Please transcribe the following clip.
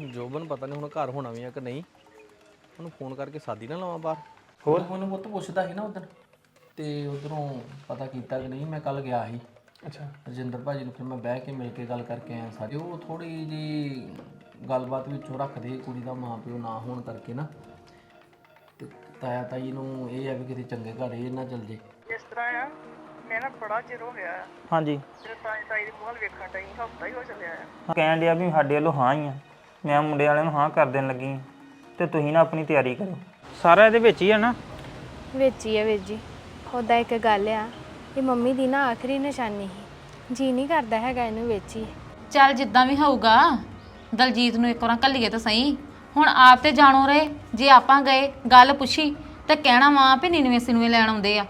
ਜੋਬਨ ਪਤਾ ਨਹੀਂ ਹੁਣ ਘਰ ਹੋਣਾ ਵੀ ਆ ਕਿ ਨਹੀਂ। ਉਹਨੂੰ ਫੋਨ ਕਰਕੇ ਸਾਦੀ ਨਾ ਲਾਵਾਂ ਬਾਹਰ। ਹੋਰ? ਮੈਨੂੰ ਪੁੱਤ ਪੁੱਛਦਾ ਸੀ ਨਾ ਉਦੋਂ ਤੇ ਉਧਰੋਂ ਪਤਾ ਕੀਤਾ ਕਿ ਨਹੀਂ ਮੈਂ ਕੱਲ ਗਿਆ ਸੀ। ਅੱਛਾ। ਰਜਿੰਦਰ ਭਾਜੀ ਨੂੰ ਫਿਰ ਮੈਂ ਬਹਿ ਕੇ ਮਿਲ ਕੇ ਗੱਲ ਕਰਕੇ ਆਇਆ ਸਾਰੀ। ਉਹ ਥੋੜੀ ਜੀ ਗੱਲਬਾਤ ਵਿੱਚੋਂ ਰੱਖਦੇ ਕੁੜੀ ਦਾ ਮਾਂ ਪਿਓ ਨਾ ਹੋਣ ਕਰਕੇ ਨਾ। ਤੇ ਤਾਇਆ ਤਾਈ ਨੂੰ ਇਹ ਆ ਵੀ ਕਿਤੇ ਚੰਗੇ ਘਰ ਇਹ ਨਾ ਚੱਲ ਜੇ। ਇਸ ਤਰ੍ਹਾਂ ਆ ਮੈਂ ਨਾ ਬੜਾ ਚਿਰ ਹੋ ਗਿਆ। ਹਾਂਜੀ। ਤੇ ਤਾਈ ਤਾਈ ਦੀ ਮੂਹਲ ਵੇਖਣ ਟਾਈ ਹਫਤਾ ਹੀ ਹੋ ਚੱਲਿਆ ਆ। ਕਹਿਣ ਡਿਆ ਵੀ ਸਾਡੇ ਵੱਲੋਂ ਹਾਂ ਹੀ ਆ। ਮੈਂ ਮੁੰਡੇ ਵਾਲਿਆਂ ਨੂੰ ਹਾਂ ਕਰ ਦੇਣ ਲੱਗੀ। ਤੇ ਤੁਸੀਂ ਨਾ ਆਪਣੀ ਤਿਆਰੀ ਕਰੋ। ਸਾਰਾ ਇਹਦੇ ਵਿੱਚ ਹੀ ਆ ਨਾ? ਵਿੱਚ ਹੀ ਹੈ ਵੀਰ ਜੀ। ਉਹਦਾ ਇੱਕ ਗੱਲ ਆ ਇਹ ਮੰਮੀ ਦੀ ਨਾ ਆਖਰੀ ਨਿਸ਼ਾਨੀ ਸੀ। ਜੀ ਨਹੀਂ ਕਰਦਾ ਹੈਗਾ ਇਹਨੂੰ ਵਿੱਚ ਹੀ। ਚੱਲ ਜਿੱਦਾਂ ਵੀ ਹੋਊਗਾ ਦਲਜੀਤ ਨੂੰ ਇੱਕ ਵਾਰ ਕੱਲੀਏ ਤਾਂ ਸਹੀ। ਹੁਣ ਆਪ ਤੇ ਜਾਣੋ ਰਹੇ ਜੇ ਆਪਾਂ ਗਏ ਗੱਲ ਪੁੱਛੀ ਤੇ ਕਹਿਣਾ ਵਾਂ ਵੀ ਨੀਨਵੇਂ ਸਿਨਵੇਂ ਲੈਣ ਆਉਂਦੇ ਆ।